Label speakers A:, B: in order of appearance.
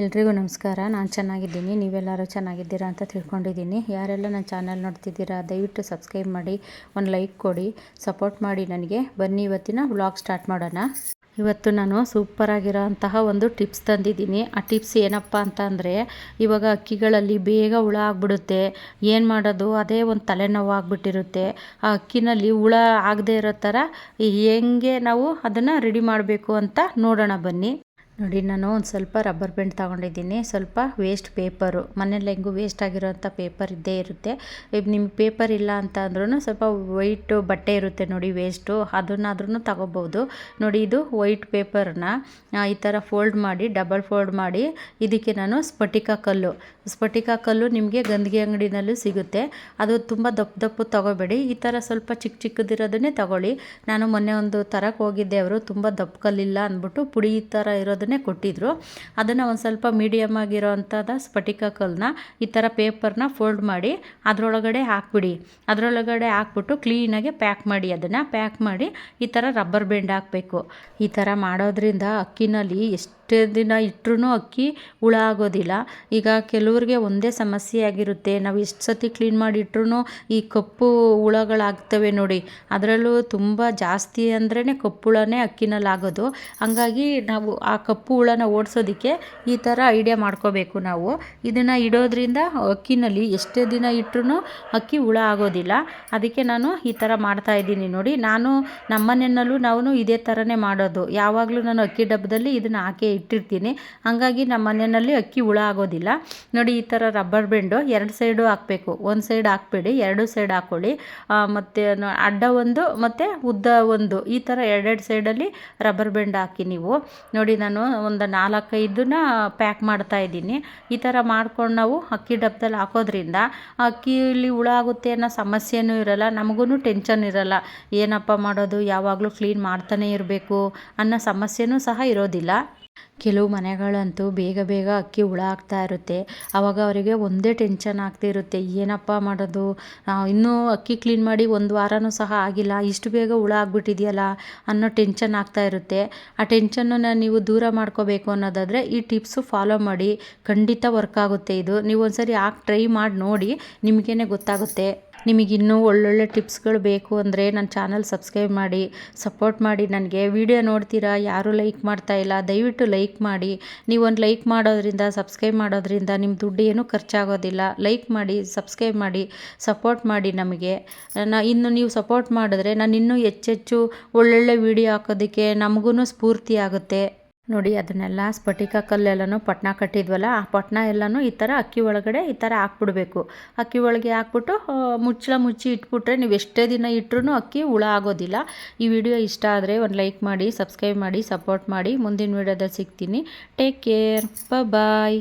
A: ಎಲ್ರಿಗೂ ನಮಸ್ಕಾರ. ನಾನು ಚೆನ್ನಾಗಿದ್ದೀನಿ. ನೀವೆಲ್ಲರೂ ಚೆನ್ನಾಗಿದ್ದೀರಾ ಅಂತ ತಿಳ್ಕೊಂಡಿದ್ದೀನಿ. ಯಾರೆಲ್ಲ ನನ್ನ ಚಾನಲ್ ನೋಡ್ತಿದ್ದೀರಾ, ದಯವಿಟ್ಟು ಸಬ್ಸ್ಕ್ರೈಬ್ ಮಾಡಿ, ಒಂದು ಲೈಕ್ ಕೊಡಿ, ಸಪೋರ್ಟ್ ಮಾಡಿ ನನಗೆ. ಬನ್ನಿ ಇವತ್ತಿನ ವ್ಲಾಗ್ ಸ್ಟಾರ್ಟ್ ಮಾಡೋಣ. ಇವತ್ತು ನಾನು ಸೂಪರಾಗಿರೋ ಅಂತಹ ಒಂದು ಟಿಪ್ಸ್ ತಂದಿದ್ದೀನಿ. ಆ ಟಿಪ್ಸ್ ಏನಪ್ಪ ಅಂತ ಅಂದರೆ, ಇವಾಗ ಅಕ್ಕಿಗಳಲ್ಲಿ ಬೇಗ ಹುಳ ಆಗಿಬಿಡುತ್ತೆ. ಏನು ಮಾಡೋದು? ಅದೇ ಒಂದು ತಲೆನೋವು ಆಗಿಬಿಟ್ಟಿರುತ್ತೆ. ಆ ಅಕ್ಕಿನಲ್ಲಿ ಹುಳ ಆಗದೆ ಇರೋ ಥರ ಹೆಂಗೆ ನಾವು ಅದನ್ನು ರೆಡಿ ಮಾಡಬೇಕು ಅಂತ ನೋಡೋಣ ಬನ್ನಿ. ನೋಡಿ, ನಾನು ಒಂದು ಸ್ವಲ್ಪ ರಬ್ಬರ್ ಬ್ಯಾಂಡ್ ತೊಗೊಂಡಿದ್ದೀನಿ. ಸ್ವಲ್ಪ ವೇಸ್ಟ್ ಪೇಪರು ಮನೇಲಿ ಹೆಂಗೂ ವೇಸ್ಟ್ ಆಗಿರೋಂಥ ಪೇಪರ್ ಇದ್ದೇ ಇರುತ್ತೆ. ನಿಮ್ಗೆ ಪೇಪರ್ ಇಲ್ಲ ಅಂತ ಅಂದ್ರೂ ಸ್ವಲ್ಪ ವೈಟ್ ಬಟ್ಟೆ ಇರುತ್ತೆ ನೋಡಿ ವೇಸ್ಟು ಅದನ್ನಾದ್ರೂ ತಗೋಬೋದು. ನೋಡಿ, ಇದು ವೈಟ್ ಪೇಪರ್ನ ಈ ಥರ ಫೋಲ್ಡ್ ಮಾಡಿ ಡಬಲ್ ಫೋಲ್ಡ್ ಮಾಡಿ, ಇದಕ್ಕೆ ನಾನು ಸ್ಫಟಿಕ ಕಲ್ಲು. ಸ್ಫಟಿಕ ಕಲ್ಲು ನಿಮಗೆ ಗಂದಿಗೆ ಅಂಗಡಿನಲ್ಲೂ ಸಿಗುತ್ತೆ. ಅದು ತುಂಬ ದಪ್ಪ ದಪ್ಪು ತೊಗೋಬೇಡಿ. ಈ ಥರ ಸ್ವಲ್ಪ ಚಿಕ್ಕ ಚಿಕ್ಕದಿರೋದನ್ನೇ ತಗೊಳ್ಳಿ. ನಾನು ಮೊನ್ನೆ ಒಂದು ತರಕ್ಕೆ ಹೋಗಿದ್ದೆ ಅವರು, ತುಂಬ ದಪ್ಪ ಕಲ್ಲಿಲ್ಲ ಅಂದ್ಬಿಟ್ಟು ಪುಡಿ ಈ ಥರ ಇರೋದು ಅದನ್ನೇ ಕೊಟ್ಟಿದ್ರು. ಅದನ್ನು ಒಂದು ಸ್ವಲ್ಪ ಮೀಡಿಯಮ್ ಆಗಿರೋ ಅಂಥದ್ದು ಸ್ಫಟಿಕ ಕಲ್ಲನ್ನ ಈ ಥರ ಪೇಪರ್ನ ಫೋಲ್ಡ್ ಮಾಡಿ ಅದರೊಳಗಡೆ ಹಾಕ್ಬಿಡಿ. ಅದರೊಳಗಡೆ ಹಾಕ್ಬಿಟ್ಟು ಕ್ಲೀನಾಗಿ ಪ್ಯಾಕ್ ಮಾಡಿ. ಅದನ್ನು ಪ್ಯಾಕ್ ಮಾಡಿ ಈ ಥರ ರಬ್ಬರ್ ಬೆಂಡ್ ಹಾಕಬೇಕು. ಈ ಥರ ಮಾಡೋದ್ರಿಂದ ಅಕ್ಕಿನಲ್ಲಿ ಎಷ್ಟು ದಿನ ಇಟ್ಟರೂ ಅಕ್ಕಿ ಹುಳ ಆಗೋದಿಲ್ಲ. ಈಗ ಕೆಲವ್ರಿಗೆ ಒಂದೇ ಸಮಸ್ಯೆ ಆಗಿರುತ್ತೆ. ನಾವು ಎಷ್ಟು ಸತಿ ಕ್ಲೀನ್ ಮಾಡಿ ಇಟ್ರೂ ಈ ಕಪ್ಪು ಹುಳಗಳಾಗ್ತವೆ ನೋಡಿ. ಅದರಲ್ಲೂ ತುಂಬ ಜಾಸ್ತಿ ಅಂದ್ರೇ ಕಪ್ಪುಳನೇ ಅಕ್ಕಿನಲ್ಲಿ ಆಗೋದು ಹಂಗಾಗಿ ನಾವು ಆ ಹುಳನ ಓಡಿಸೋದಕ್ಕೆ ಈ ಥರ ಐಡಿಯಾ ಮಾಡ್ಕೋಬೇಕು ನಾವು. ಇದನ್ನು ಇಡೋದ್ರಿಂದ ಅಕ್ಕಿನಲ್ಲಿ ಎಷ್ಟೇ ದಿನ ಇಟ್ಟರೂ ಅಕ್ಕಿ ಹುಳ ಆಗೋದಿಲ್ಲ. ಅದಕ್ಕೆ ನಾನು ಈ ಥರ ಮಾಡ್ತಾ ಇದ್ದೀನಿ ನೋಡಿ. ನಾನು ನಮ್ಮನೆಯಲ್ಲೂ ನಾವು ಇದೇ ಥರನೇ ಮಾಡೋದು. ಯಾವಾಗಲೂ ನಾನು ಅಕ್ಕಿ ಡಬ್ಬದಲ್ಲಿ ಇದನ್ನು ಹಾಕಿ ಇಟ್ಟಿರ್ತೀನಿ. ಹಾಗಾಗಿ ನಮ್ಮ ಮನೆಯಲ್ಲಿ ಅಕ್ಕಿ ಹುಳ ಆಗೋದಿಲ್ಲ. ನೋಡಿ ಈ ಥರ ರಬ್ಬರ್ ಬೆಂಡು ಎರಡು ಸೈಡು ಹಾಕಬೇಕು. ಒಂದು ಸೈಡ್ ಹಾಕ್ಬೇಡಿ, ಎರಡು ಸೈಡ್ ಹಾಕ್ಕೊಳ್ಳಿ ಮತ್ತು ಅಡ್ಡ ಒಂದು ಮತ್ತು ಉದ್ದ ಒಂದು. ಈ ಥರ ಎರಡೆರಡು ಸೈಡಲ್ಲಿ ರಬ್ಬರ್ ಬೆಂಡ್ ಹಾಕಿ ನೀವು. ನೋಡಿ ನಾನು ಒಂದು ನಾಲ್ಕೈದನ್ನ ಪ್ಯಾಕ್ ಮಾಡ್ತಾ ಇದ್ದೀನಿ. ಈ ಥರ ಮಾಡ್ಕೊಂಡು ನಾವು ಅಕ್ಕಿ ಡಬ್ಬದಲ್ಲಿ ಹಾಕೋದ್ರಿಂದ ಅಕ್ಕಿಲಿ ಹುಳ ಆಗುತ್ತೆ ಅನ್ನೋ ಸಮಸ್ಯೆನೂ ಇರಲ್ಲ ನಮಗೂ ಟೆನ್ಷನ್ ಇರಲ್ಲ. ಏನಪ್ಪ ಮಾಡೋದು? ಯಾವಾಗಲೂ ಕ್ಲೀನ್ ಮಾಡ್ತಾನೆ ಇರಬೇಕು ಅನ್ನೋ ಸಮಸ್ಯೆನೂ ಸಹ ಇರೋದಿಲ್ಲ. ಕೆಲವು ಮನೆಗಳಂತೂ ಬೇಗ ಬೇಗ ಅಕ್ಕಿ ಹುಳ ಆಗ್ತಾ ಇರುತ್ತೆ. ಆವಾಗ ಅವರಿಗೆ ಒಂದೇ ಟೆನ್ಷನ್ ಆಗ್ತಿರುತ್ತೆ ಏನಪ್ಪ ಮಾಡೋದು? ಇನ್ನೂ ಅಕ್ಕಿ ಕ್ಲೀನ್ ಮಾಡಿ ಒಂದು ವಾರವೂ ಸಹ ಆಗಿಲ್ಲ. ಇಷ್ಟು ಬೇಗ ಹುಳ ಆಗ್ಬಿಟ್ಟಿದೆಯಲ್ಲ ಅನ್ನೋ ಟೆನ್ಷನ್ ಆಗ್ತಾ ಇರುತ್ತೆ. ಆ ಟೆನ್ಷನ್ನನ್ನು ನೀವು ದೂರ ಮಾಡ್ಕೋಬೇಕು ಅನ್ನೋದಾದರೆ ಈ ಟಿಪ್ಸು ಫಾಲೋ ಮಾಡಿ. ಖಂಡಿತ ವರ್ಕ್ ಆಗುತ್ತೆ ಇದು. ನೀವು ಒಂದ್ಸರಿ ಹಾಕಿ ಟ್ರೈ ಮಾಡಿ ನೋಡಿ. ನಿಮಗೇನೆ ಗೊತ್ತಾಗುತ್ತೆ. ನಿಮಗಿನ್ನೂ ಒಳ್ಳೊಳ್ಳೆ ಟಿಪ್ಸ್ಗಳು ಬೇಕು ಅಂದರೆ ನನ್ನ ಚಾನಲ್ ಸಬ್ಸ್ಕ್ರೈಬ್ ಮಾಡಿ, ಸಪೋರ್ಟ್ ಮಾಡಿ ನನಗೆ. ವಿಡಿಯೋ ನೋಡ್ತೀರಾ? ಯಾರೂ ಲೈಕ್ ಮಾಡ್ತಾ ಇಲ್ಲ, ದಯವಿಟ್ಟು ಲೈಕ್ ಮಾಡಿ. ನೀವೊಂದು ಲೈಕ್ ಮಾಡೋದ್ರಿಂದ, ಸಬ್ಸ್ಕ್ರೈಬ್ ಮಾಡೋದ್ರಿಂದ ನಿಮ್ಮ ದುಡ್ಡು ಏನೂ ಖರ್ಚಾಗೋದಿಲ್ಲ. ಲೈಕ್ ಮಾಡಿ, ಸಬ್ಸ್ಕ್ರೈಬ್ ಮಾಡಿ, ಸಪೋರ್ಟ್ ಮಾಡಿ ನಮಗೆ. ನಾ, ಇನ್ನು ನೀವು ಸಪೋರ್ಟ್ ಮಾಡಿದ್ರೆ ನಾನು ಇನ್ನೂ ಹೆಚ್ಚೆಚ್ಚು ಒಳ್ಳೊಳ್ಳೆ ವಿಡಿಯೋ ಹಾಕೋದಕ್ಕೆ ನಮಗೂ ಸ್ಫೂರ್ತಿ ಆಗುತ್ತೆ. ನೋಡಿ, ಅದನ್ನೆಲ್ಲ ಸ್ಫಟಿಕ ಕಲ್ಲೆಲ್ಲನೂ ಪಟ್ನ ಕಟ್ಟಿದ್ವಲ್ಲ, ಆ ಪಟ್ನ ಎಲ್ಲನೂ ಈ ಥರ ಅಕ್ಕಿ ಒಳಗಡೆ ಈ ಥರ ಹಾಕ್ಬಿಡ್ಬೇಕು. ಅಕ್ಕಿ ಒಳಗೆ ಹಾಕ್ಬಿಟ್ಟು ಮುಚ್ಚಳ ಮುಚ್ಚಿ ಇಟ್ಬಿಟ್ರೆ ನೀವು ಎಷ್ಟೇ ದಿನ ಇಟ್ಟರೂ ಅಕ್ಕಿ ಹುಳ ಆಗೋದಿಲ್ಲ. ಈ ವಿಡಿಯೋ ಇಷ್ಟ ಆದರೆ ಒಂದು ಲೈಕ್ ಮಾಡಿ, ಸಬ್ಸ್ಕ್ರೈಬ್ ಮಾಡಿ, ಸಪೋರ್ಟ್ ಮಾಡಿ. ಮುಂದಿನ ವಿಡಿಯೋದಲ್ಲಿ ಸಿಗ್ತೀನಿ. Take care. ಬಾಯ್